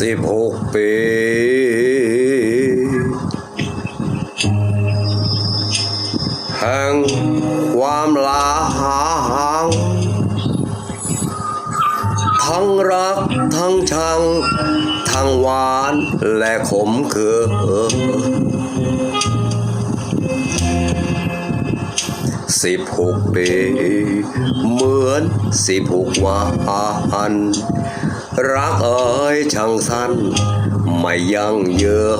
สิบหกปี แห่งความลาหางทั้งรักทั้งชัง ทั้งหวานและขมเคืนสิบหกปี เหมือนสิบหกวัน รักเอ๋ยช่างสั้น ไม่ยังเยอะ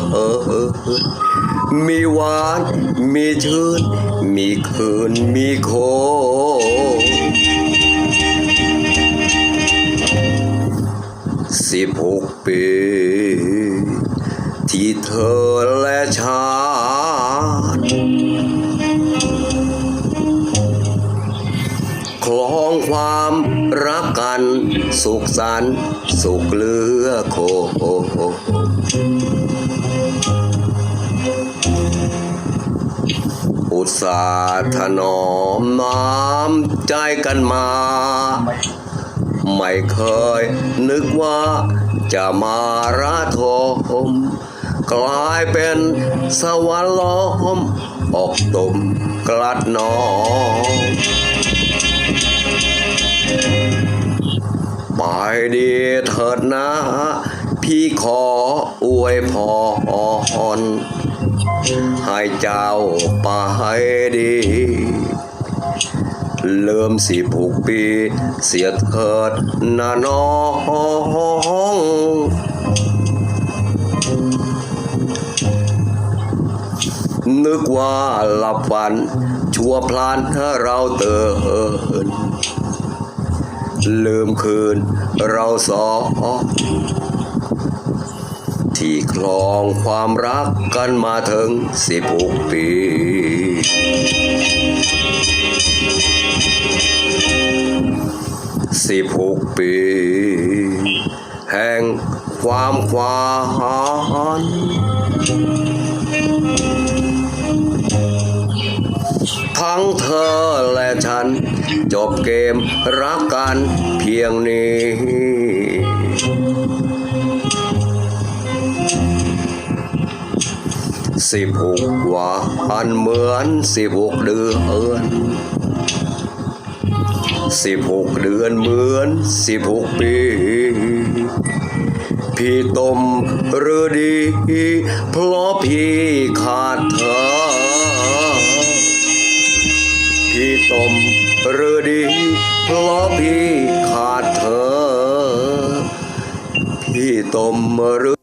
มีหวานมีชื่น มีคืนมีโค สิบหกปี ที่เธอและฉัน ความรักกัน สุขสันต์สุขเลือโคอุตสาถนอมน้ำใจกันมา ไม่เคยนึกว่าจะมาระทมกลายเป็นสวรรค์ล้อมออกตมกลัดนอง ไปดีเถิดนะ พี่ขออวยพรให้เจ้าไปดี เริ่มสิบหกปี เสียเถิดนาน้องนึกว่าหลับฝัน ชั่วพลานถ้าเราเตือน ลืมคืน เราสองที่คลองความรักกันมาถึงสิบหกปี สิบหกปี แห่งความควาน ทั้งเธอและฉัน จบเกมรักกันเพียงนี้สิบหกวันเหมือนสิบหกเดือนสิบหกเดือนเหมือนสิบหกปี พี่ตมหรือดี เพราะพี่ขาดเธอ พี่ตมหรือดี เพราะพี่ขาดเธอ พี่ตมหรือ